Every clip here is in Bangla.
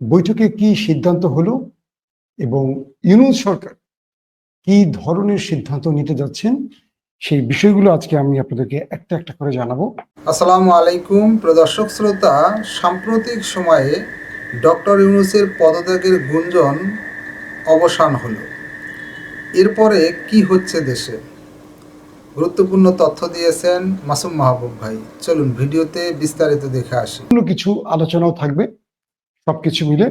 বৈঠকে কি সিদ্ধান্ত হলো এবং ইউনুস সরকার কি ধরনের সিদ্ধান্ত নিতে যাচ্ছেন সেই বিষয়গুলো আজকে আমি আপনাদেরকে একটা একটা করে জানাব। আসসালামু আলাইকুম প্রদর্শক শ্রোতা সাম্প্রতিক সময়ে ডক্টর ইউনুসের পদত্যাগের গুঞ্জন অবসান হলো। এরপরে কি হচ্ছে দেশে? গুরুত্বপূর্ণ তথ্য দিয়েছেন মাসুম মাহবুব ভাই। চলুন ভিডিওতে বিস্তারিত দেখে আসি। কিছু আলোচনাও থাকবে। সবকিছু মিলে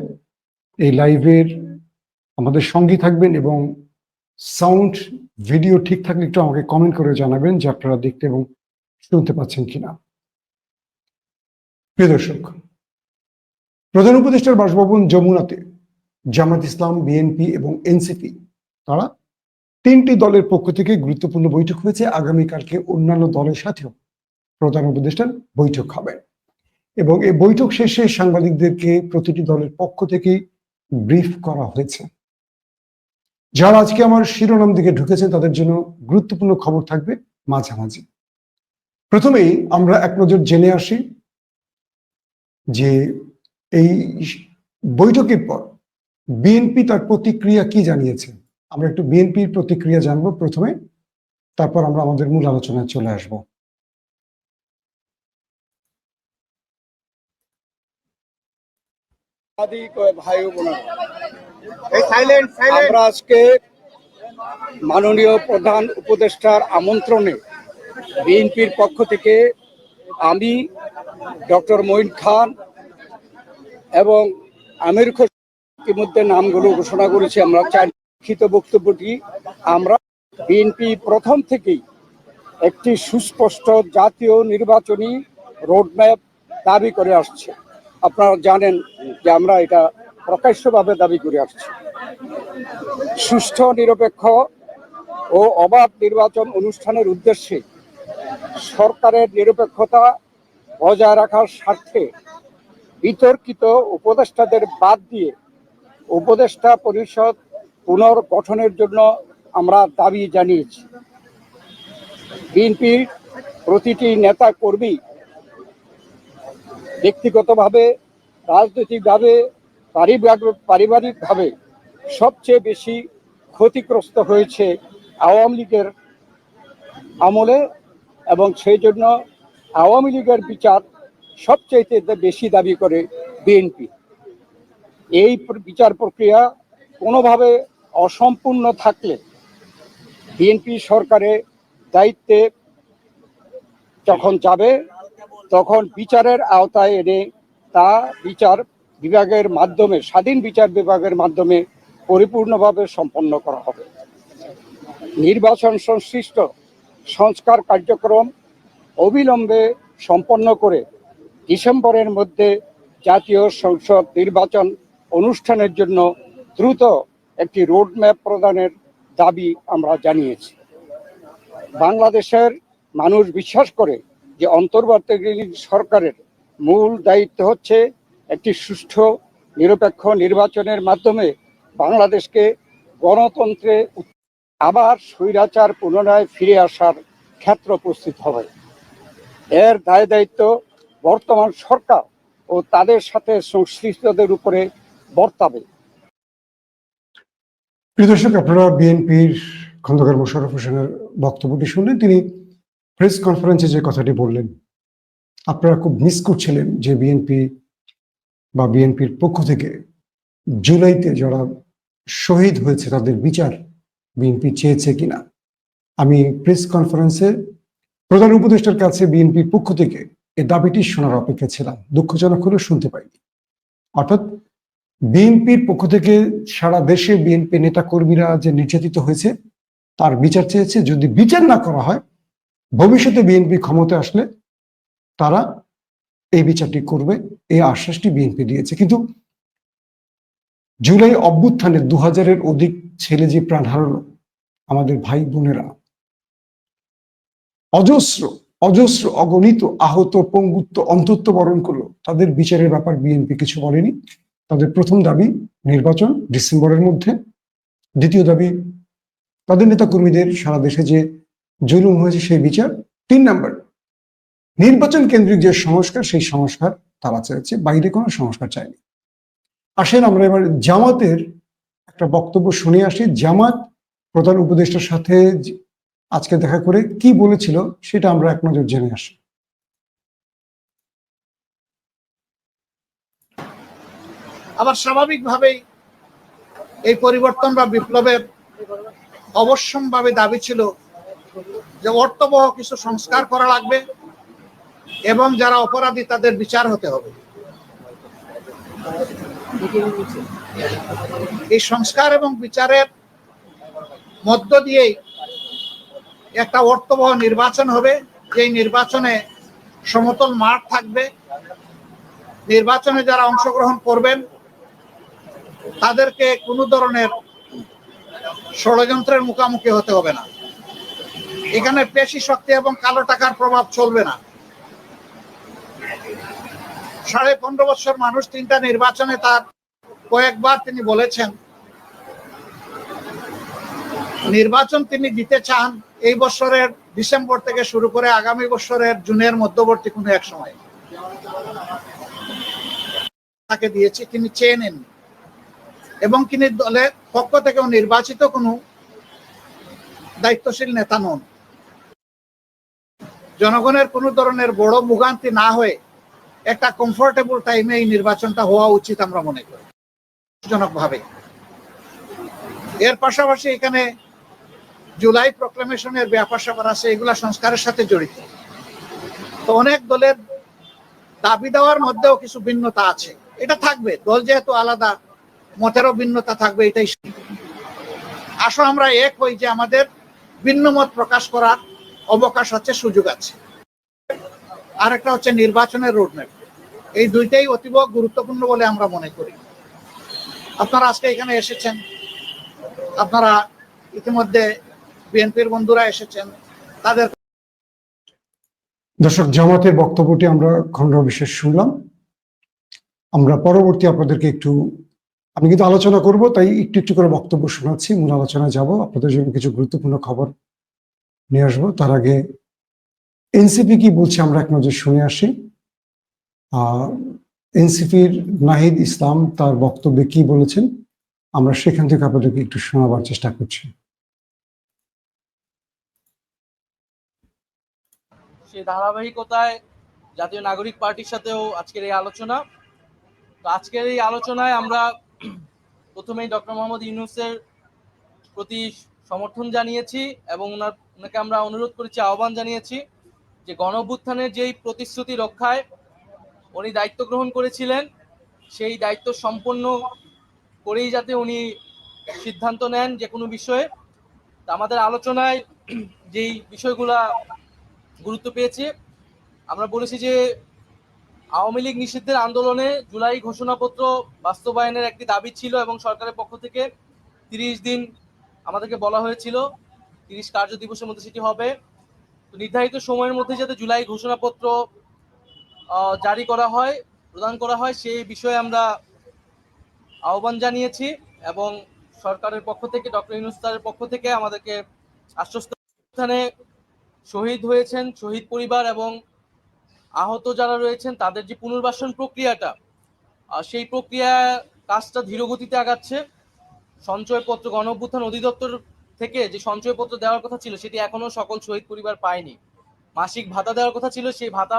এই লাইভের আমাদের সঙ্গী থাকবেন এবং সাউন্ড ভিডিও ঠিক থাকলে একটু আমাকে কমেন্ট করে জানাবেন যে আপনারা দেখতে এবং শুনতে পাচ্ছেন কিনা। প্রিয় দর্শক, প্রধান উপদেষ্টার বাসভবন যমুনাতে জামাত ইসলাম, বিএনপি এবং এনসিপি তারা তিনটি দলের পক্ষ থেকে গুরুত্বপূর্ণ বৈঠক হয়েছে। আগামীকালকে অন্যান্য দলের সাথেও প্রধান উপদেষ্টার বৈঠক হবে। এবং এই বৈঠক শেষে সাংবাদিকদেরকে প্রতিটি দলের পক্ষ থেকেই ব্রিফ করা হয়েছে। যারা আজকে আমার শিরোনাম দিকে ঢুকেছে তাদের জন্য গুরুত্বপূর্ণ খবর থাকবে মাঝামাঝি। প্রথমেই আমরা এক নজর জেনে আসি যে এই বৈঠকের পর বিএনপি তার প্রতিক্রিয়া কি জানিয়েছে। আমরা একটু বিএনপির প্রতিক্রিয়া জানব প্রথমে, তারপর আমরা আমাদের মূল আলোচনায় চলে আসব। সাংবাদিক ভাই বোনেরা, আমরা আজকে মাননীয় প্রধান উপদেষ্টার আমন্ত্রণে বিএনপির পক্ষ থেকে আমি ডক্টর মঈন খান এবং আমির খোসরু ইতিমধ্যে নামগুলো ঘোষণা করেছি আমরা চার লিখিত বক্তব্যটি। আমরা বিএনপি প্রথম থেকেই একটি সুস্পষ্ট জাতীয় নির্বাচনী রোডম্যাপ দাবি করে আসছে। আপনারা জানেন যে আমরা এটা প্রকাশ্যভাবে দাবি করে আসছি। সুষ্ঠু, নিরপেক্ষ ও অবাধ নির্বাচন অনুষ্ঠানের উদ্দেশ্যে সরকারের নিরপেক্ষতা বজায় রাখার স্বার্থে বিতর্কিত উপদেষ্টাদের বাদ দিয়ে উপদেষ্টা পরিষদ পুনর্গঠনের জন্য আমরা দাবি জানিয়েছি। বিএনপির প্রতিটি নেতা কর্মী ব্যক্তিগতভাবে, রাজনৈতিকভাবে, পারিবারিক, পারিবারিকভাবে সবচেয়ে বেশি ক্ষতিগ্রস্ত হয়েছে আওয়ামী লীগের আমলে এবং সেই জন্য আওয়ামী লীগের বিচার সবচাইতে বেশি দাবি করে বিএনপি। এই বিচার প্রক্রিয়া কোনোভাবে অসম্পূর্ণ থাকলে বিএনপি সরকারের দায়িত্বে যখন যাবে তখন বিচারের আওতায় এনে তা বিচার বিভাগের মাধ্যমে, স্বাধীন বিচার বিভাগের মাধ্যমে পরিপূর্ণভাবে সম্পন্ন করা হবে। নির্বাচন সংশ্লিষ্ট সংস্কার কার্যক্রম অবিলম্বে সম্পন্ন করে ডিসেম্বরের মধ্যে জাতীয় সংসদ নির্বাচন অনুষ্ঠানের জন্য দ্রুত একটি রোডম্যাপ প্রদানের দাবি আমরা জানিয়েছি। বাংলাদেশের মানুষ বিশ্বাস করে যে অন্তর্বর্তীকালীন সরকারের মূল দায়িত্ব হচ্ছে একটি সুষ্ঠু, নিরপেক্ষ নির্বাচনের মাধ্যমে বাংলাদেশকে গণতন্ত্রে আবার স্বৈরাচার পুনরায় ফিরে আসার ক্ষেত্র উপস্থিত হবে। এর দায় দায়িত্ব বর্তমান সরকার ও তাদের সাথে সংশ্লিষ্টদের উপরে বর্তাবে। প্রিয় দর্শক, আপনারা বিএনপির খন্দকার মোশাররফ হোসেনের বক্তব্যটি শুনলেন। তিনি প্রেস কনফারেন্সে যে কথাটি বললেন, আপনারা খুব মিস করছিলেন যে বিএনপি বা বিএনপির পক্ষ থেকে জুলাইতে যারা শহীদ হয়েছে তাদের বিচার বিএনপি চেয়েছে কিনা। আমি প্রেস কনফারেন্সে প্রধান উপদেষ্টার কাছে বিএনপির পক্ষ থেকে এ দাবিটি শোনার অপেক্ষা ছিলাম। দুঃখজনক হলেও শুনতে পাইনি। অর্থাৎ বিএনপির পক্ষ থেকে সারা দেশে বিএনপি নেতা কর্মীরা যে নির্যাতিত হয়েছে, তার বিচার চেয়েছে। যদি বিচার না করা হয় ভবিষ্যতে বিএনপি ক্ষমতায় আসলে তারা এই বিচারটি করবে, এই আশ্বাসটি বিএনপি দিয়েছে। কিন্তু জুলাই অভ্যুত্থানে দু হাজারের অধিক ছেলে যে প্রাণ হারালো আমাদের ভাই বোনেরা, অজস্র অজস্র অগণিত আহত, পঙ্গুত্ব, অন্তত্ব বরণ করল, তাদের বিচারের ব্যাপার বিএনপি কিছু বলেনি। তাদের প্রথম দাবি নির্বাচন ডিসেম্বরের মধ্যে, দ্বিতীয় দাবি তাদের নেতা কর্মীদের সারা দেশে যে জুলুম হয়েছে সেই বিচার। তিন নাম্বার, নির্বাচন কেন্দ্রিক যে সংস্কার, সেই সংস্কার তারা চেয়েছে, বাইরে কোনো সংস্কার চায়নি। আসেন আমরা এবার জামাতের একটা বক্তব্য শুনে আসি। জামাত প্রধান উপদেষ্টার সাথে আজকে দেখা করে কি বলেছিল, সেটা আমরা এক নজর জেনে আসি। আবার স্বাভাবিকভাবেই এই পরিবর্তন বা বিপ্লবের অবশ্যম্ভাবে দাবি ছিল যে অর্থবহ কিছু সংস্কার করা লাগবে এবং যারা অপরাধী তাদের বিচার হতে হবে। এই সংস্কার এবং বিচারের মধ্য দিয়েই একটা অর্থবহ নির্বাচন হবে। যেই নির্বাচনে সমতল মাঠ থাকবে। নির্বাচনে যারা অংশগ্রহণ করবেন, তাদেরকে কোনো ধরনের ষড়যন্ত্রের মুখোমুখি হতে হবে না। এখানে পেশি শক্তি এবং কালো টাকার প্রভাব চলবে না। সাড়ে পনেরো বছর মানুষ তিনটা নির্বাচনে তার কয়েকবার তিনি বলেছেন, নির্বাচন তিনি দিতে চান এই বছরের ডিসেম্বর থেকে শুরু করে আগামী বছরের জুনের মধ্যবর্তী কোনো এক সময়। তাকে দিয়েছে, তিনি চেয়ে নেননি এবং তিনি দলের পক্ষ থেকেও নির্বাচিত কোনো দায়িত্বশীল নেতা নন। জনগণের কোনো ধরনের বড় ভোগান্তি না হয়ে একটা কমফোর্টেবল টাইমে এই নির্বাচনটা হওয়া উচিত আমরা মনে করি, জনকভাবে। এর পাশাপাশি এখানে জুলাই প্রক্লেমেশনের ব্যাপার স্যাপার আছে, এগুলা সংস্কারের সাথে জড়িত। তো অনেক দলের দাবি দেওয়ার মধ্যেও কিছু ভিন্নতা আছে। এটা থাকবে, দল যেহেতু আলাদা, মতেরও ভিন্নতা থাকবে, এটাই। আসো আমরা এক হই যে আমাদের ভিন্ন মত প্রকাশ করার অবকাশ আছে সুযোগ আছে। আর একটা হচ্ছে নির্বাচনের রোডম্যাপ এই দুইটাই অতীব গুরুত্বপূর্ণ বলে আমরা মনে করি। আপনারা আজকে এখানে এসেছেন। আপনারা ইতিমধ্যে বিএনপির বন্ধুরা এসেছেন। তাদের দর্শক, জামাতের বক্তব্যটি আমরা খণ্ড বিশেষ শুনলাম। আমরা পরবর্তী আপনাদেরকে একটু, আমি কিন্তু আলোচনা করব, তাই একটু একটু করে বক্তব্য শোনাচ্ছি। মূল আলোচনায় যাব। আপনাদের জন্য কিছু গুরুত্বপূর্ণ খবর নিয়ে আসব। তার আগে এনসিপি কি বলছে আমরা এক নজর শুনে আসি। এনসিপির নাহিদ ইসলাম তার বক্তব্যে কি বলেছেন? আমরা সেখান থেকে আপনাদেরকে একটু শোনাবার চেষ্টা করছি। সেই ধারাবাহিকতায় জাতীয় নাগরিক পার্টির সাথেও আজকের এই আলোচনা। তো আজকের এই আলোচনায় আমরা প্রথমেই ডক্টর মোহাম্মদ ইউনুসের প্রতি সমর্থন জানিয়েছি এবং ওনার ওনাকে আমরা অনুরোধ করেছি, আহ্বান জানিয়েছি যে গণ অভ্যুত্থানের যেই প্রতিশ্রুতি রক্ষায় উনি দায়িত্ব গ্রহণ করেছিলেন, সেই দায়িত্ব সম্পন্ন করেই যাতে উনি সিদ্ধান্ত নেন যে কোনো বিষয়ে। আমাদের আলোচনায় যেই বিষয়গুলা গুরুত্ব পেয়েছে, আমরা বলেছি যে আওয়ামী লীগ নিষিদ্ধের আন্দোলনে জুলাই ঘোষণাপত্র বাস্তবায়নের একটি দাবি ছিল এবং সরকারের পক্ষ থেকে তিরিশ দিন আমাদেরকে বলা হয়েছিল তিরিশ কার্য দিবসের মধ্যে সেটি হবে। নির্ধারিত সময়ের মধ্যে যাতে জুলাই ঘোষণাপত্র জারি করা হয়, প্রদান করা হয় সেই বিষয়ে আমরা আহ্বান জানিয়েছি এবং সরকারের পক্ষ থেকে, ডক্টর ইনুস্তারের পক্ষ থেকে আমাদেরকে আশ্বস্ত স্থানে শহীদ হয়েছেন, শহীদ পরিবার এবং আহত যারা রয়েছেন, তাদের যে পুনর্বাসন প্রক্রিয়াটা সেই প্রক্রিয়া কাজটা ধীরগতিতে আগাচ্ছে। সঞ্চয়পত্র গণ অভ্যুত্থান অধিদপ্তর থেকে যে সঞ্চয়পত্র দেওয়ার কথা ছিল, সেটি এখনও সকল শহীদ পরিবার পায়নি। মাসিক ভাতা দেওয়ার কথা ছিল, সেই ভাতা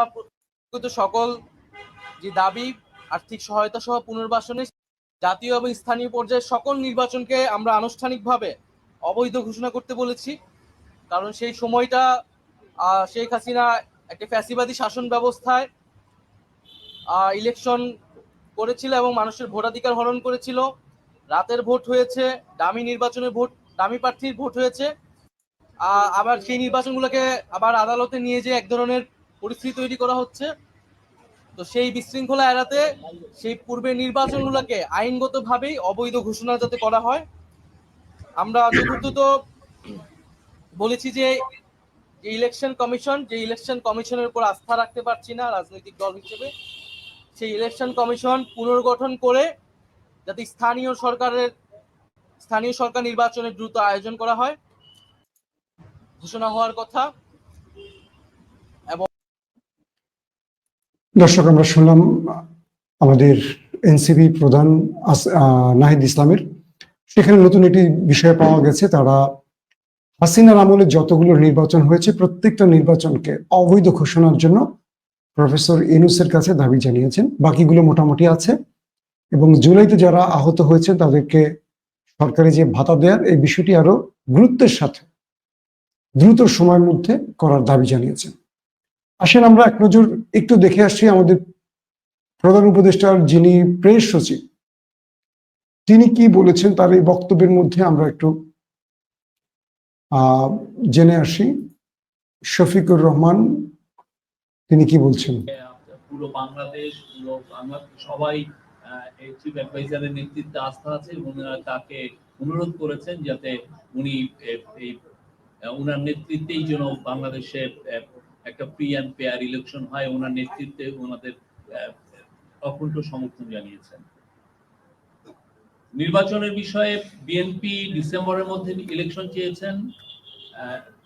সকল যে দাবি, আর্থিক সহায়তা সহ পুনর্বাসনে জাতীয় এবং স্থানীয় পর্যায়ে সকল নির্বাচনকে আমরা আনুষ্ঠানিকভাবে অবৈধ ঘোষণা করতে বলেছি। কারণ সেই সময়টা শেখ হাসিনা একটা ফ্যাসিবাদী শাসন ব্যবস্থায় ইলেকশন করেছিল এবং মানুষের ভোটাধিকার হরণ করেছিল। রাতের ভোট হয়েছে, দামি নির্বাচনের ভোট, দামি প্রার্থীর ভোট হয়েছে। আবার সেই নির্বাচনগুলোকে আবার আদালতে নিয়ে যে এক ধরনের পরিস্থিতি তৈরি করা হচ্ছে। তো সেই বিশৃঙ্খলা এড়াতে সেই পূর্বের নির্বাচনগুলোকে আইনগতভাবেই অবৈধ ঘোষণা যাতে করা হয়। আমরা চতুর্থত বলেছি যে ইলেকশন কমিশন, যে ইলেকশন কমিশনের উপর আস্থা রাখতে পারছি না রাজনৈতিক দল হিসেবে, সেই ইলেকশন কমিশন পুনর্গঠন করে যাতে স্থানীয় সরকারের, স্থানীয় সরকার নির্বাচনের দ্রুত আয়োজন করা হয়। ঘোষণা হওয়ার কথা। এবং দর্শক, আমরা শুনলাম আমাদের এনসিপি প্রধান নাহিদ ইসলামের। সেখানে নতুন একটি বিষয় পাওয়া গেছে, তারা হাসিনার আমলে যতগুলো নির্বাচন হয়েছে, প্রত্যেকটা নির্বাচনকে অবৈধ ঘোষণার জন্য প্রফেসর ইনুসের কাছে দাবি জানিয়েছেন। বাকিগুলো মোটামুটি আছে। এবং জুলাইতে যারা আহত হয়েছে তাদেরকে সরকারি যে ভাতা দেওয়ার এই বিষয়টি আরও গুরুত্বের সাথে দ্রুত সময়ের মধ্যে করার দাবি জানিয়েছেন। আসেন আমরা এক নজর একটু দেখে আসছি আমাদের প্রধান উপদেষ্টার যিনি প্রেস সচিব, তিনি কি বলেছেন তার এই বক্তব্যের মধ্যে আমরা একটু জেনে আসি। শফিকুর রহমান, তিনি কি বলছেন? পুরো বাংলাদেশ, পুরো বাংলা সবাই এই চিফ অ্যাডভাইজারের নেতৃত্বে আস্থা আছে তাকে অনুরোধ করেছেন যাতে উনি এই ওনার নেতৃত্বেই যেন বাংলাদেশে একটা অ্যান্ড ইলেকশন হয়। ওনার নেতৃত্বে ওনাদের অকুণ্ঠ সমর্থন জানিয়েছেন। নির্বাচনের বিষয়ে বিএনপি ডিসেম্বরের মধ্যে ইলেকশন চেয়েছেন।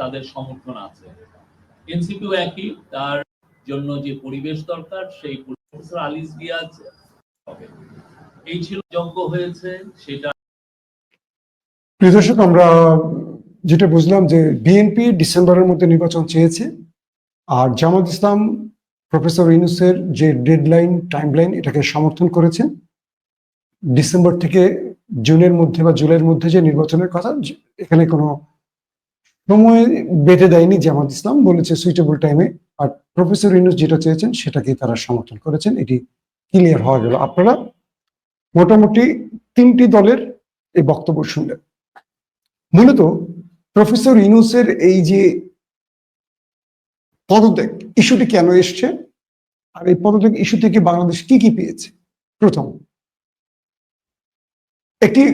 তাদের সমর্থন আছে। এনসিপিও একই, তার জন্য যে পরিবেশ দরকার, সেই প্রফেসর আলিস রিয়াজ হবে। এই ছিল যোগ্য হয়েছে, সেটা প্রিয় আমরা যেটা বুঝলাম যে বিএনপি ডিসেম্বরের মধ্যে নির্বাচন চেয়েছে, আর জামাত ইসলাম প্রফেসর ইউনুসের যে ডেডলাইন, টাইমলাইন, এটাকে সমর্থন করেছেন ডিসেম্বর থেকে জুনের মধ্যে বা জুলাইয়ের মধ্যে যে নির্বাচনের কথা এখানে কোনো সময় বেঁধে দেয়নি জামাত ইসলাম, বলেছে সুইটেবল টাইমে আর প্রফেসর ইউনুস যেটা চেয়েছেন সেটাকে তারা সমর্থন করেছেন। এটি ক্লিয়ার হওয়া গেল। আপনারা মোটামুটি তিনটি দলের এই বক্তব্য শুনলেন। মূলত প্রফেসর ইনুসের এই যে পদত্যাগ ইস্যুটি কেন এসছে, আর এই পদত্যাগ ইস্যু থেকে বাংলাদেশ কি কি পেয়েছে? প্রথম, একটি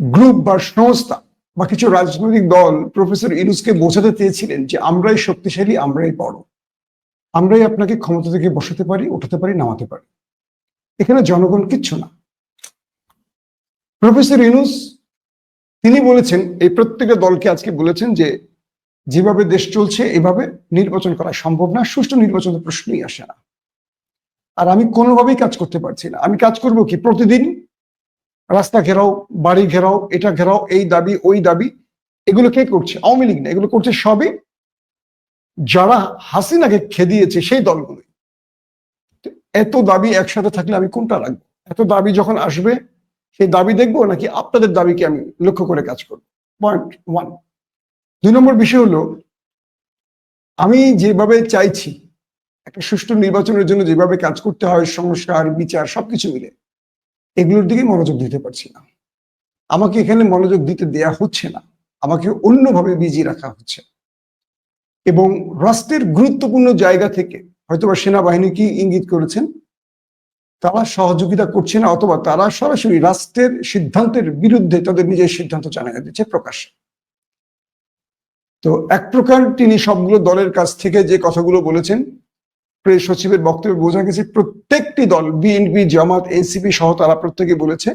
গ্রুপ বা সংস্থা বা কিছু রাজনৈতিক দল প্রফেসর ইনুসকে বোঝাতে চেয়েছিলেন যে আমরাই শক্তিশালী, আমরাই বড়। আমরাই আপনাকে ক্ষমতা থেকে বসাতে পারি, উঠাতে পারি, নামাতে পারি। এখানে জনগণ কিচ্ছু না। প্রফেসর ইনুস তিনি বলেছেন, এই প্রত্যেকটা দলকে আজকে বলেছেন যে, যেভাবে দেশ চলছে, এভাবে নির্বাচন করা সম্ভব না, সুষ্ঠু নির্বাচনের প্রশ্নই আসে না। আর আমি কোনোভাবেই কাজ করতে পারছি না। আমি কাজ করব কি? প্রতিদিন রাস্তা ঘেরাও, বাড়ি ঘেরাও, এটা ঘেরাও, এই দাবি, ওই দাবি, এগুলো কে করছে? আওয়ামী লীগ না, এগুলো করছে সবই যারা হাসিনাকে খেদিয়েছে সেই দলগুলোই। এত দাবি একসাথে থাকলে আমি কোনটা রাখব? এত দাবি যখন আসবে, সেই দাবি দেখব নাকি আপনাদের দাবিকে আমি লক্ষ্য করে কাজ করব? পয়েন্ট ওয়ান দুই নম্বর বিষয় হলো, আমি যেভাবে চাইছি, একটা সুষ্ঠু নির্বাচনের জন্য যেভাবে কাজ করতে হয়, সংস্কার, বিচার, সবকিছু মিলে এগুলোর দিকে মনোযোগ দিতে পারছি না। আমাকে এখানে মনোযোগ দিতে দেয়া হচ্ছে না। আমাকে অন্যভাবে বিজি রাখা হচ্ছে। এবং রাষ্ট্রের গুরুত্বপূর্ণ জায়গা থেকে হয়তোবা সেনাবাহিনীকে ইঙ্গিত করেছেন? তারা সহযোগিতা করছে না অথবা তারা সরাসরি রাষ্ট্রের সিদ্ধান্তের বিরুদ্ধে তাদের নিজের সিদ্ধান্ত জানিয়ে দিচ্ছে প্রকাশ্যে তো এক প্রকার তিনি সবগুলো দলের কাছ থেকে যে কথাগুলো বলেছেন প্রেস সচিবের বক্তব্যে বোঝা গেছে, প্রত্যেকটি দল, বিএনপি, জামাত, এনসিপি সহ তারা প্রত্যেকে বলেছে,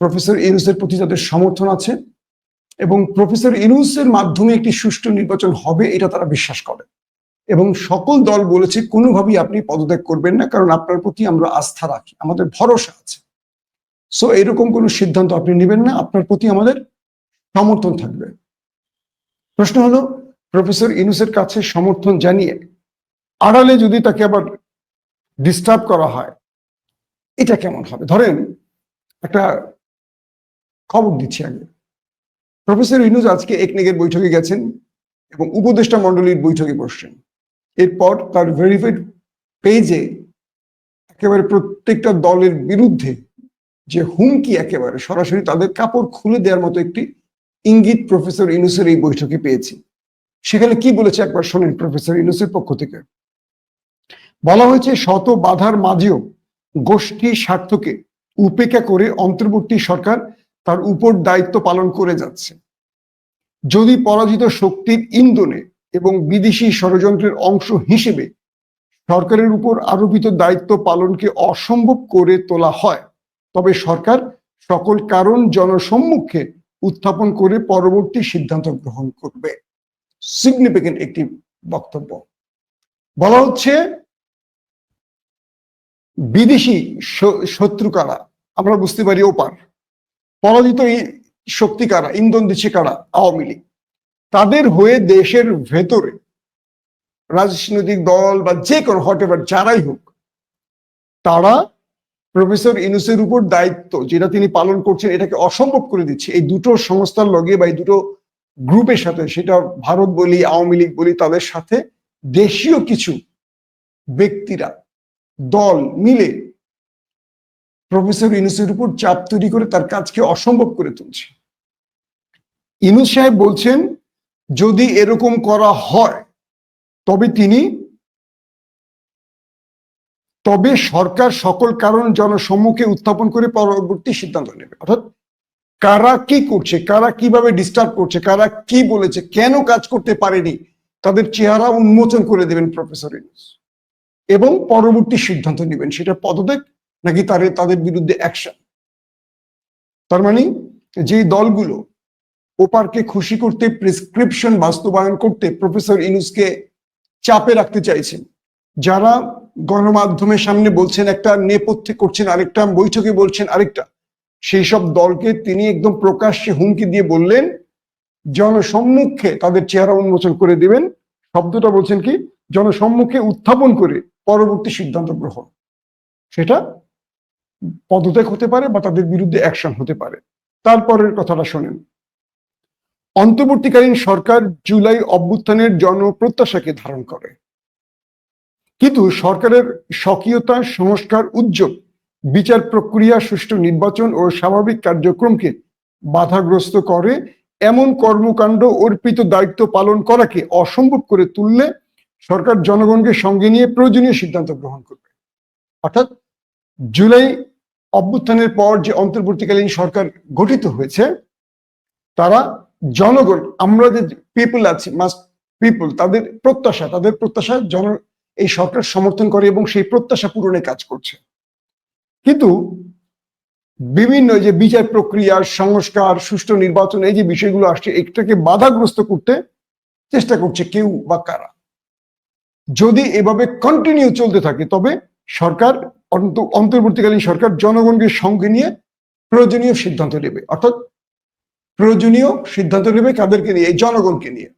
প্রফেসর ইউনুসের প্রতি তাদের সমর্থন আছে এবং প্রফেসর ইউনুসের মাধ্যমে একটি সুষ্ঠু নির্বাচন হবে এটা তারা বিশ্বাস করে। এবং সকল দল বলেছে, কোনোভাবেই আপনি পদত্যাগ করবেন না, কারণ আপনার প্রতি আমরা আস্থা রাখি, আমাদের ভরসা আছে। সো এরকম কোনো সিদ্ধান্ত আপনি নেবেন না, আপনার প্রতি আমাদের সমর্থন থাকবে। প্রশ্ন হলো, প্রফেসর ইনুসের কাছে সমর্থন জানিয়ে আড়ালে যদি তাকে আবার ডিস্টার্ব করা হয়, এটা কেমন হবে? ধরেন, একটা খবর দিচ্ছি আগে। প্রফেসর ইনুজ আজকে একনেগের বৈঠকে গেছেন এবং উপদেষ্টা মন্ডলীর বৈঠকে বসছেন। এরপর তার ভেরিফাইড পেজে একেবারে প্রত্যেকটা দলের বিরুদ্ধে যে হুমকি একেবারে, সরাসরি তাদের কাপড় খুলে দেওয়ার মতো একটি ইঙ্গিত প্রফেসর ইনুসের এই বৈঠকে পেয়েছি। সেখানে কি বলেছে একবার শোনেন প্রফেসর ইনুসের পক্ষ থেকে। বলা হয়েছে শত বাধার মাঝেও গোষ্ঠী স্বার্থকে উপেক্ষা করে অন্তর্বর্তী সরকার তার উপর দায়িত্ব পালন করে যাচ্ছে। যদি পরাজিত শক্তির ইন্ধনে এবং বিদেশি ষড়যন্ত্রের অংশ হিসেবে সরকারের উপর আরোপিত দায়িত্ব পালনকে অসম্ভব করে তোলা হয়, তবে সরকার সকল কারণ জনসম্মুখে উত্থাপন করে পরবর্তী সিদ্ধান্ত গ্রহণ করবে। সিগনিফিকেন্ট একটি বক্তব্য। বলা হচ্ছে বিদেশি শত্রু কারা? আমরা বুঝতে পারি ওপার। পরাজিত শক্তি কারা? ইন্ধন দিচ্ছে কারা? আওয়ামী লীগ। তাদের হয়ে দেশের ভেতরে রাজনৈতিক দল বা যে কোনো হট এভার যারাই হোক, তারা প্রফেসর ইনুসের উপর দায়িত্ব, যেটা তিনি পালন করছেন, এটাকে অসম্ভব করে দিচ্ছে। এই দুটো সংস্থার লগে বা এই দুটো গ্রুপের সাথে, সেটা ভারত বলি, আওয়ামী লীগ বলি, তাদের সাথে দেশীয় কিছু ব্যক্তিরা দল মিলে প্রফেসর ইনুসের উপর চাপ তৈরি করে তার কাজকে অসম্ভব করে তুলছে। ইনুস সাহেব বলছেন, যদি এরকম করা হয়, তবে তিনি, তবে সরকার সকল কারণ জনসম্মুখে উত্থাপন করে পরবর্তী সিদ্ধান্ত নেবে। অর্থাৎ কারা কি করছে, কারা কীভাবে ডিস্টার্ব করছে, কারা কি বলেছে, কেন কাজ করতে পারেনি, তাদের চেহারা উন্মোচন করে দেবেন প্রফেসর ইনুস। এবং পরবর্তী সিদ্ধান্ত নেবেন। সেটা পদত্যাগ নাকি তার, তাদের বিরুদ্ধে অ্যাকশন তার মানে যে দলগুলো ওপারকে খুশি করতে প্রেসক্রিপশন বাস্তবায়ন করতে প্রফেসর ইনুসকে চাপে রাখতে চাইছেন যারা গণমাধ্যমের সামনে বলছেন একটা নেপথ্যে করছেন, আরেকটা বৈঠকে বলছেন আরেকটা, সেই সব দলকে তিনি একদম প্রকাশ্যে হুমকি দিয়ে বললেন, জনসম্মুখে তাদের চেহারা উন্মোচন করে দিবেন। শব্দটা বলছেন কি? জনসম্মুখে উত্থাপন করে পরবর্তী সিদ্ধান্ত গ্রহণ। সেটা পদত্যাগ হতে পারে বা তাদের বিরুদ্ধে অ্যাকশন হতে পারে। তারপরের কথাটা শোনেন। অন্তর্বর্তীকালীন সরকার জুলাই অভ্যুত্থানের জনপ্রত্যাশাকে ধারণ করে। কিন্তু সরকারের স্বকীয়তা, সংস্কার, উদ্যোগ, বিচার প্রক্রিয়া, সুষ্ঠু নির্বাচন ও স্বাভাবিক কার্যক্রমকে বাধাগ্রস্ত করে, এমন কর্মকাণ্ড অর্পিত দায়িত্ব পালন করাকে অসম্ভব করে তুললে সরকার জনগণকে সঙ্গে নিয়ে প্রয়োজনীয় সিদ্ধান্ত গ্রহণ করবে। অর্থাৎ জুলাই অভ্যুত্থানের পর যে অন্তর্বর্তীকালীন সরকার গঠিত হয়েছে, তারা জনগণ, আমরা যে পিপল আছি মাস্ট পিপল তাদের প্রত্যাশা তাদের প্রত্যাশা জন, এই সরকার সমর্থন করে এবং সেই প্রত্যাশা পূরণে কাজ করছে। কিন্তু বিভিন্ন যে বিচার প্রক্রিয়া, সংস্কার, সুষ্ঠু নির্বাচন, এই যে বিষয়গুলো আসছে, এটাকে বাধাগ্রস্ত করতে চেষ্টা করছে কেউ বা কারা? যদি এভাবে কন্টিনিউ চলতে থাকে, তবে সরকার অন্ত- অন্তর্বর্তীকালীন সরকার জনগণকে সঙ্গে নিয়ে প্রয়োজনীয় সিদ্ধান্ত নেবে। অর্থাৎ প্রয়োজনীয় সিদ্ধান্ত নেবে কাদেরকে নিয়ে? এই জনগণকে নিয়ে।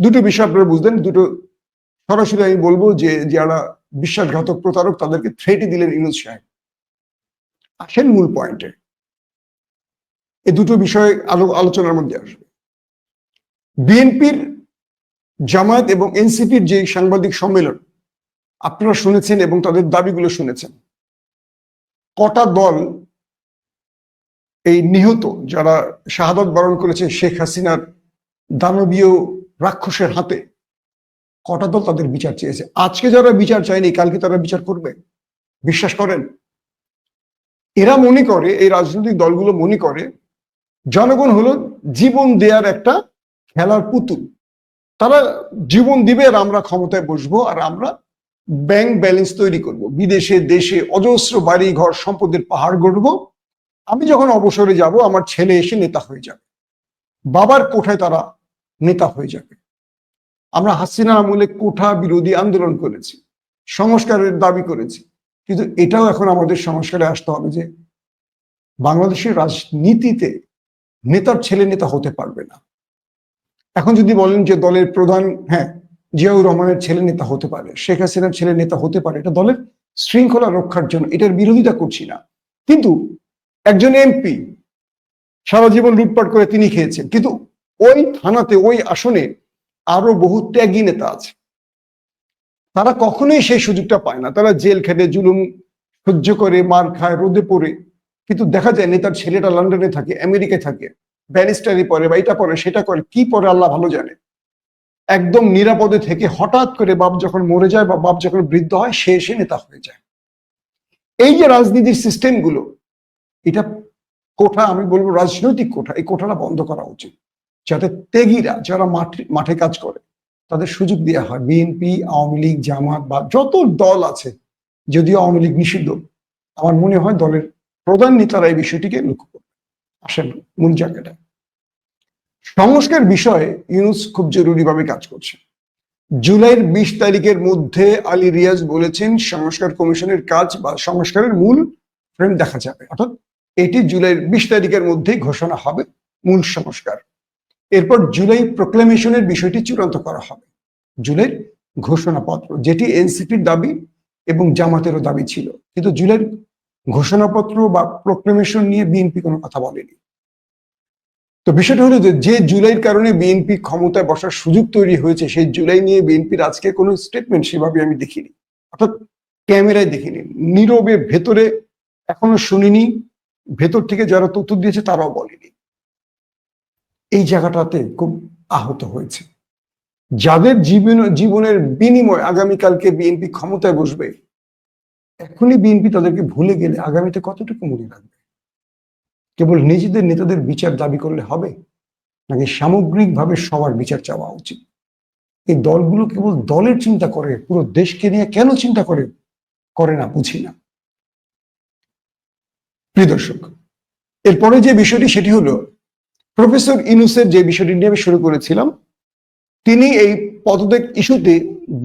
দুটো বিষয় আপনারা বুঝলেন, দুটো সরাসরি আমি বলব যে, যারা বিশ্বাসঘাতক প্রতারক, তাদেরকে থ্রেটে দিলেন ইনুজ সাহেব। আসেন মূল পয়েন্টে এই দুটো বিষয় আলো, আলোচনার মধ্যে আসবে। বিএনপির জামায়াত এবং এনসিপির যে সাংবাদিক সম্মেলন, আপনারা শুনেছেন এবং তাদের দাবিগুলো শুনেছেন। কটা দল এই নিহত যারা শাহাদত বরণ করেছে শেখ হাসিনার দানবীয় রাক্ষসের হাতে, কটা দল তাদের বিচার চেয়েছে? আজকে যারা বিচার চায়নি, কালকে তারা বিচার করবে? বিশ্বাস করেন? এরা মনে করে, এই রাজনৈতিক দলগুলো মনে করে, জনগণ হলো জীবন দেয়ার একটা খেলার পুতুল। তারা জীবন দিবে আর আমরা ক্ষমতায় বসবো আর আমরা ব্যাংক ব্যালেন্স তৈরি করব। বিদেশে, দেশে অজস্র বাড়ি, ঘর, সম্পদের পাহাড় গড়বো। আমি যখন অবসরে যাব, আমার ছেলে এসে নেতা হয়ে যাবে। বাবার কোঠায় তারা নেতা হয়ে যাবে। আমরা হাসিনা আমলে কোঠা বিরোধী আন্দোলন করেছি, সংস্কারের দাবি করেছি। কিন্তু এটাও এখন আমাদের সংস্কারে আসতে হবে যে বাংলাদেশের রাজনীতিতে নেতার ছেলে নেতা হতে পারবে না। এখন যদি বলেন যে দলের প্রধান হ্যাঁ জিয়াউর রহমানের ছেলে নেতা হতে পারে, শেখ হাসিনার ছেলে নেতা হতে পারে, এটা দলের শৃঙ্খলা রক্ষার জন্য এটার বিরোধিতা করছি না। কিন্তু একজন এমপি, সারা জীবন লুটপাট করে তিনি খেয়েছেন, কিন্তু ওই থানাতে, ওই আসনে আরও বহু ত্যাগী নেতা আছে। তারা কখনোই সেই সুযোগটা পায় না। তারা জেল খেটে, জুলুম সহ্য করে, মার খায়, রোদে পড়ে। কিন্তু দেখা যায় নেতার ছেলেটা লন্ডনে থাকে, আমেরিকায় থাকে। ব্যারিস্টারি পরে বা এটা পরে, সেটা করে, কি পরে আল্লাহ ভালো জানে? একদম নিরাপদে থেকে হঠাৎ করে বাপ যখন মরে যায় বা বাপ যখন বৃদ্ধ হয়, সে এসে নেতা হয়ে যায়। এই যে রাজনীতির সিস্টেমগুলো এটা কোঠা, আমি বলব রাজনৈতিক কোঠা, এই কোঠাটা বন্ধ করা উচিত। যাতে ত্যাগীরা, যারা মাঠে মাঠে কাজ করে, তাদের সুযোগ দেওয়া হয়। বিএনপি আওয়ামী লীগ, জামাত বা যত দল আছে, যদিও আওয়ামী লীগ নিষিদ্ধ, আমার মনে হয় দলের প্রধান নেতারা এই বিষয়টিকে লক্ষ্য করবে। আসেন, মূল জায়গাটা। সংস্কার বিষয়ে ইউনুস খুব জরুরিভাবে কাজ করছে জুলাইয়ের বিশ তারিখের মধ্যে আলী রিয়াজ বলেছেন, সংস্কার কমিশনের কাজ বা সংস্কারের মূল ফ্রেম দেখা যাবে। অর্থাৎ এটি জুলাইয়ের বিশ তারিখের মধ্যেই ঘোষণা হবে, মূল সংস্কার। এরপর জুলাই প্রোক্লেমেশনের বিষয়টি চূড়ান্ত করা হবে। জুলাইয়ের ঘোষণাপত্র, যেটি এনসিপির দাবি এবং জামাতেরও দাবি ছিল। কিন্তু জুলাইয়ের ঘোষণাপত্র বা প্রোক্লেমেশন নিয়ে বিএনপি কোনো কথা বলেনি। তো বিষয়টা হলো যে যে জুলাইয়ের কারণে বিএনপি ক্ষমতায় বসার সুযোগ তৈরি হয়েছে, সেই জুলাই নিয়ে বিএনপির আজকে কোনো স্টেটমেন্ট সেভাবে আমি দেখিনি। অর্থাৎ ক্যামেরায় দেখিনি, নীরবে ভেতরে এখনও শুনিনি, ভেতর থেকে যারা তথ্য দিয়েছে তারাও বলেনি। এই জায়গাটাতে খুব আহত হয়েছে। যাদের জীবন, জীবনের বিনিময় আগামীকালকে বিএনপি ক্ষমতায় বসবে এখনই বিএনপি তাদেরকে ভুলে গেলে আগামীতে কতটুকু মনে রাখবে? কেবল নিজেদের নেতাদের বিচার দাবি করলে হবে? নাকি সামগ্রিকভাবে সবার বিচার চাওয়া উচিত? এই দলগুলো কেবল দলের চিন্তা করে, পুরো দেশকে নিয়ে কেন চিন্তা করে করে না, বুঝি না। প্রিয় দর্শক, এরপরে যে বিষয়টি, সেটি হলো, প্রফেসর ইনুসের যে বিষয়টি নিয়ে আমি শুরু করেছিলাম, তিনি এই পদত্যাগ ইস্যুতে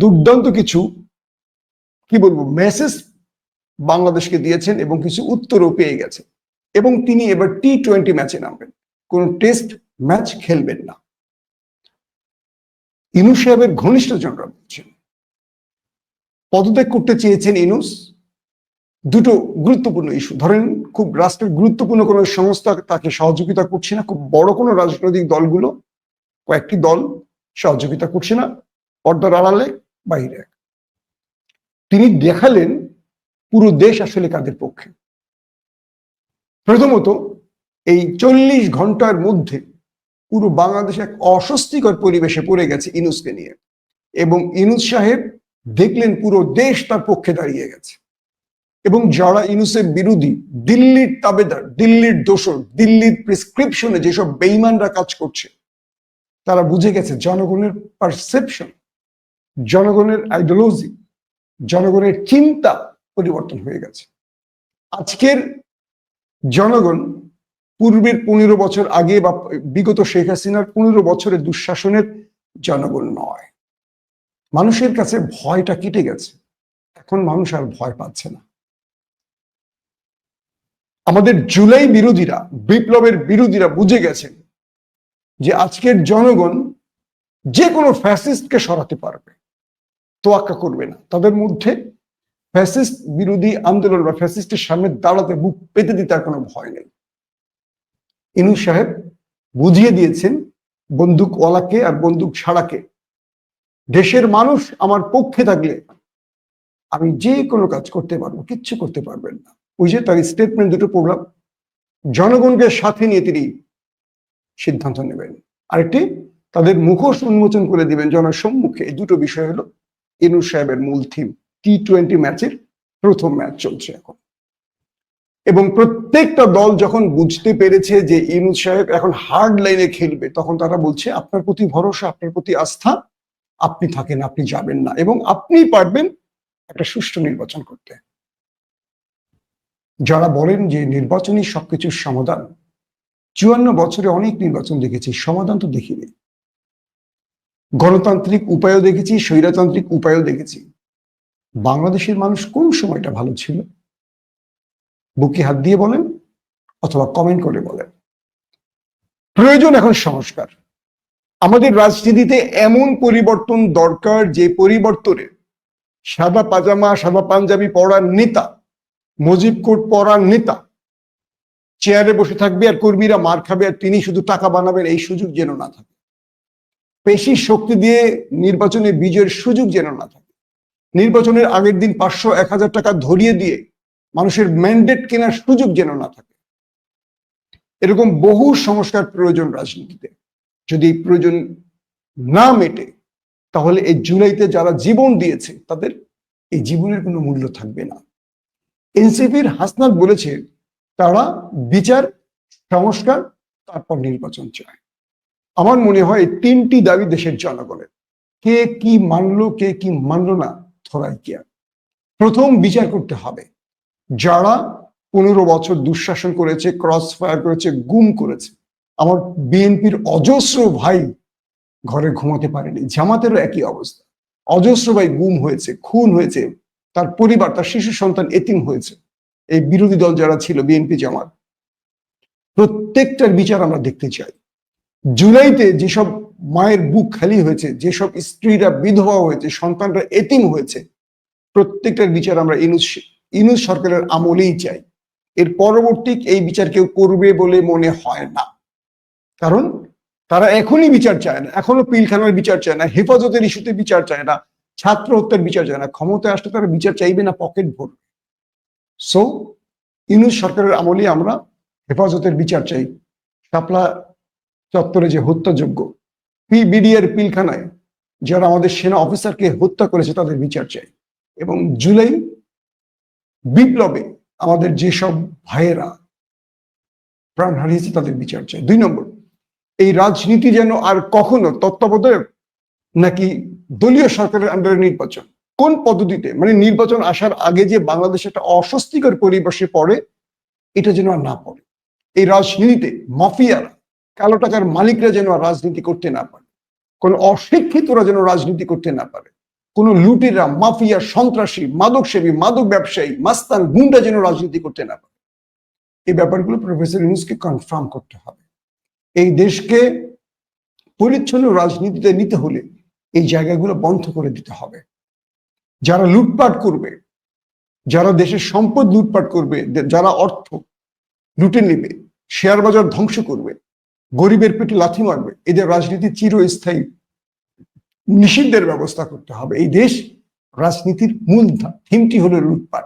দুর্দান্ত কিছু, কি বলব মেসেজ বাংলাদেশকে দিয়েছেন এবং কিছু উত্তরও পেয়ে গেছেন এবং তিনি এবার টি টোয়েন্টি ম্যাচে নামবেন। কোন টেস্ট ম্যাচ খেলবেন না। ইনুস সাহেবের ঘনিষ্ঠজনরা বলছেন, পদত্যাগ করতে চেয়েছেন ইনুস দুটো গুরুত্বপূর্ণ ইস্যু ধরেন, খুব রাষ্ট্রের গুরুত্বপূর্ণ কোনো সংস্থা তাকে সহযোগিতা করছে না। খুব বড় কোনো রাজনৈতিক দলগুলো, কয়েকটি দল সহযোগিতা করছে না। পর্দার আড়ালে বাইরে। তিনি দেখালেন পুরো দেশ আসলে কাদের পক্ষে? প্রথমত, এই চল্লিশ ঘণ্টার মধ্যে পুরো বাংলাদেশ এক অস্বস্তিকর পরিবেশে পড়ে গেছে ইনুসকে নিয়ে। এবং ইনুস সাহেব দেখলেন পুরো দেশ তার পক্ষে দাঁড়িয়ে গেছে। এবং যারা ইনুসের বিরোধী, দিল্লির তাবেদার, দিল্লির দোষর দিল্লির প্রেসক্রিপশনে যেসব বেইমানরা কাজ করছে, তারা বুঝে গেছে জনগণের পারসেপশন, জনগণের আইডিওলজি জনগণের চিন্তা পরিবর্তন হয়ে গেছে। আজকের জনগণ পূর্বের পনেরো বছর আগে বা বিগত শেখ হাসিনার পনেরো বছরের দুঃশাসনের জনগণ নয়। মানুষের কাছে ভয়টা কেটে গেছে। এখন মানুষ আর ভয় পাচ্ছে না। আমাদের জুলাই বিরোধীরা, বিপ্লবের বিরোধীরা বুঝে গেছেন যে আজকের জনগণ যে কোনো ফ্যাসিস্টকে সরাতে পারবে, তোয়াক্কা করবে না। তাদের মধ্যে ফ্যাসিস্ট বিরোধী আন্দোলন বা ফ্যাসিস্টের সামনে দাঁড়াতে বুক পেতে দিতে কোনো ভয় নেই। ইনু সাহেব বুঝিয়ে দিয়েছেন বন্দুকওয়ালাকে আর বন্দুক ছাড়াকে। দেশের মানুষ আমার পক্ষে থাকলে আমি যে কোনো কাজ করতে পারব, কিচ্ছু করতে পারবেন না। ওই যে তার স্টেটমেন্ট দুটো পড়লাম। জনগণকে সাথে নিয়ে তিনি সিদ্ধান্ত নেবেন। আরেকটি, তাদের মুখোশ উন্মোচন করে দিবেন জনসম্মুখে। এই দুটো বিষয় হলো ইনু সাহেবের মূল থিম টি টোয়েন্টি ম্যাচের প্রথম ম্যাচ চলছে এখন। এবং প্রত্যেকটা দল যখন বুঝতে পেরেছে যে ইনুজ সাহেব এখন হার্ড লাইনে খেলবে, তখন তারা বলছে, আপনার প্রতি ভরসা, আপনার প্রতি আস্থা, আপনি থাকেন, আপনি যাবেন না। এবং আপনি পারবেন একটা সুষ্ঠু নির্বাচন করতে। যারা বলেন যে নির্বাচনই সবকিছুর সমাধান, চুয়ান্ন বছরে অনেক নির্বাচন দেখেছি, সমাধান তো দেখিনি। গণতান্ত্রিক উপায়ও দেখেছি, স্বৈরতান্ত্রিক উপায়ও দেখেছি। বাংলাদেশের মানুষ কোন সময়টা ভালো ছিল? বুকে হাত দিয়ে বলেন অথবা কমেন্ট করে বলেন। প্রয়োজন এখন সংস্কার। আমাদের রাজনীতিতে এমন পরিবর্তন দরকার যে পরিবর্তনে সাদা পাজামা, সাদা পাঞ্জাবি পড়ার নেতা, মজিব কোট পড়ার নেতা, চেয়ারে বসে থাকবে আর কর্মীরা মার খাবে আর তিনি শুধু টাকা বানাবেন, এই সুযোগ যেন না থাকে। পেশি শক্তি দিয়ে নির্বাচনে বিজয়ের সুযোগ যেন না থাকে। নির্বাচনের আগের দিন পাঁচশো এক হাজার টাকা ধরিয়ে দিয়ে মানুষের ম্যান্ডেট কেনার সুযোগ যেন না থাকে। এরকম বহু সংস্কার প্রয়োজন রাজনীতিতে। যদি এই প্রয়োজন না মেটে, তাহলে এই জুলাইতে যারা জীবন দিয়েছে, তাদের এই জীবনের কোনো মূল্য থাকবে না। এনসিপির হাসনাত বলেছে, তারা বিচার, সংস্কার, তারপর নির্বাচন চায়। আমার মনে হয় তিনটি দাবি দেশের জনগণের। কে কি মানলো, কে কি মানলো না থরাই কি আর। প্রথম বিচার করতে হবে। যারা পনেরো বছর দুঃশাসন করেছে ক্রস ফায়ার করেছে, গুম করেছে, আমার বিএনপির অজস্র ভাই ঘরে ঘুমাতে পারেনি, জামাতেরও একই অবস্থা। অজস্র ভাই গুম হয়েছে, খুন হয়েছে, তার পরিবার, তার শিশু সন্তান এতিম হয়েছে। এই বিরোধী দল যারা ছিল, বিএনপি জামাত, প্রত্যেকটার বিচার আমরা দেখতে চাই। জুলাইতে যেসব মায়ের বুক খালি হয়েছে, যেসব স্ত্রীরা বিধবা হয়েছে, সন্তানরা এতিম হয়েছে প্রত্যেকটার বিচার আমরা ইনুস ইনুস সরকারের আমলেই চাই। এর পরবর্তী এই বিচার কেউ করবে বলে মনে হয় না। কারণ তারা এখনই বিচার চায় না, এখনও পিলখানার বিচার চায় না, হেফাজতের ইস্যুতে বিচার চায় না, ছাত্র হত্যার বিচার চায় না, ক্ষমতায় আসলে তারা বিচার চাইবে না, পকেট ভোট সো ইনুস সরকারের আমলে আমরা হেফাজতের বিচার চাই। শাপলা চত্বরে যে হত্যাযোগ্য বিডিআর পিলখানায় যারা আমাদের সেনা অফিসারকে হত্যা করেছে তাদের বিচার চাই। এবং জুলাই বিপ্লবে আমাদের যেসব ভাইয়েরা প্রাণ হারিয়েছে তাদের বিচার চাই। দুই নম্বর, এই রাজনীতি যেন আর কখনো তত্ত্বাবধায়ক নাকি দলীয় সরকারের আন্ডারে নির্বাচন? কোন পদ্ধতিতে? মানে নির্বাচন আসার আগে যে বাংলাদেশ একটা অস্বস্তিকর পরিবেশে পড়ে, এটা যেন আর না পড়ে। এই রাজনীতিতে মাফিয়ারা, কালো টাকার মালিকরা যেন আর রাজনীতি করতে না পারে। কোন অশিক্ষিতরা যেন রাজনীতি করতে না পারে। কোন লুটেরা, মাফিয়া, সন্ত্রাসী মাদক সেবী মাদক ব্যবসায়ী, মাস্তান, গুন্ডা যেন রাজনীতি করতে না পারে। এই ব্যাপারগুলো প্রফেসর ইউনুসকে কনফার্ম করতে হবে। এই দেশকে পরিচ্ছন্ন রাজনীতিতে নিতে হলে এই জায়গাগুলো বন্ধ করে দিতে হবে। যারা লুটপাট করবে, যারা দেশের সম্পদ লুটপাট করবে, যারা অর্থ লুটে নেবে, শেয়ার বাজার ধ্বংস করবে গরিবের পেটে লাথি মারবে। এদের রাজনীতি চিরস্থায়ী। নিষিদ্ধের ব্যবস্থা করতে হবে। এই দেশ রাজনীতির মূল থিমটি হলো লুটপাট।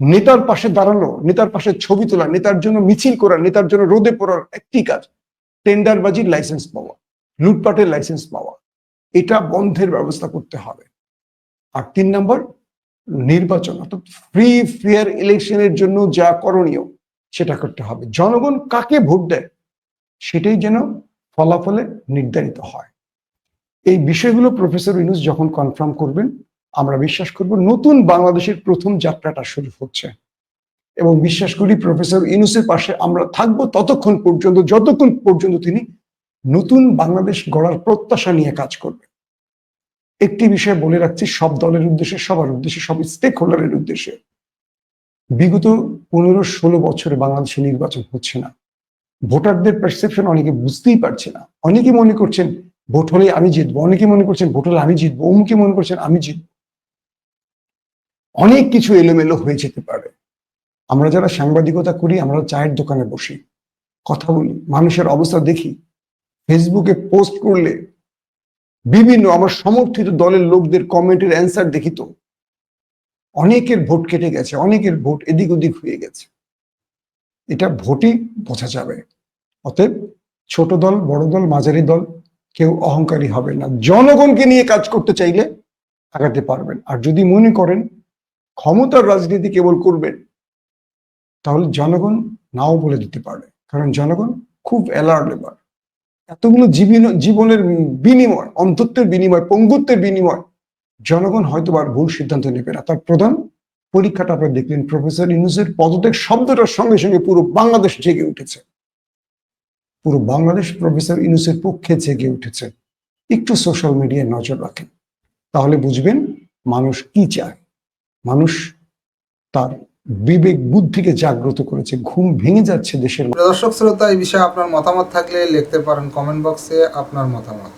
নেতার পাশে দাঁড়ানো নেতার পাশে ছবি তোলা, নেতার জন্য মিছিল করা, নেতার জন্য রোদে পড়ার একটি কাজ, টেন্ডারবাজির লাইসেন্স পাওয়া, লুটপাটের লাইসেন্স পাওয়া। এটা বন্ধের ব্যবস্থা করতে হবে। আর তিন নম্বর, নির্বাচন, অর্থাৎ ফ্রি ফেয়ার ইলেকশনের জন্য যা করণীয়, সেটা করতে হবে। জনগণ কাকে ভোট দেয়? সেটাই যেন ফলাফলে নির্ধারিত হয়। এই বিষয়গুলো প্রফেসর ইনুস যখন কনফার্ম করবেন, আমরা বিশ্বাস করব নতুন বাংলাদেশের প্রথম যাত্রাটা শুরু হচ্ছে। এবং বিশ্বাস করি প্রফেসর ইনুসের পাশে আমরা থাকব ততক্ষণ পর্যন্ত, যতক্ষণ পর্যন্ত তিনি নতুন বাংলাদেশ গড়ার প্রত্যাশা নিয়ে কাজ করবে একটি বিষয় বলে রাখছি, সব দলের উদ্দেশ্যে, সবার উদ্দেশ্যে, সব স্টেক হোল্ডারের উদ্দেশ্যে। বিগত পনেরো ষোলো বছরে বাংলাদেশে নির্বাচন হচ্ছে না। ভোটারদের পারসেপশন অনেকে বুঝতেই পারছে না। অনেকে মনে করছেন, ভোট হলে আমি জিতবো। অনেকে মনে করছেন, ভোট হলে আমি জিতবো। অমুকে মনে করছেন, আমি জিতবো। অনেক কিছু এলোমেলো হয়ে যেতে পারে। আমরা যারা সাংবাদিকতা করি, আমরা চায়ের দোকানে বসি, কথা বলি, মানুষের অবস্থা দেখি ফেসবুকে পোস্ট করলে বিভিন্ন আমার সমর্থিত দলের লোকদের কমেন্টের অ্যান্সার দেখি তো। অনেকের ভোট কেটে গেছে, অনেকের ভোট এদিক ওদিক হয়ে গেছে। এটা ভোটই বোঝা যাবে। অতএব ছোট দল, বড় দল, মাঝারি দল কেউ অহংকারী হবে না। জনগণকে নিয়ে কাজ করতে চাইলে আগাতে পারবেন। আর যদি মনে করেন ক্ষমতার রাজনীতি কেবল করবেন, তাহলে জনগণ নাও বলে দিতে পারে কারণ জনগণ খুব অ্যালার্ট এবার এতগুলো জীবন, জীবনের বিনিময় অন্ধত্বের বিনিময়, পঙ্গুত্বের বিনিময়, জনগণ হয়তো আর ভুল সিদ্ধান্ত নেবে না। তার প্রধান পরীক্ষাটা আপনারা দেখলেন। প্রফেসর ইউনুসের পদত্যাগ শব্দটার সঙ্গে সঙ্গে পুরো বাংলাদেশ জেগে উঠেছে। পুরো বাংলাদেশ প্রফেসর ইউনুসের পক্ষে জেগে উঠেছে। একটু সোশ্যাল মিডিয়ায় নজর রাখেন। তাহলে বুঝবেন মানুষ কি চায়। মানুষ তার বিবেক বুদ্ধিকে জাগ্রত করেছে, ঘুম ভেঙে যাচ্ছে দেশের দর্শক, শ্রোতা, এই বিষয়ে আপনার মতামত থাকলে লিখতে পারেন কমেন্ট বক্সে আপনার মতামত।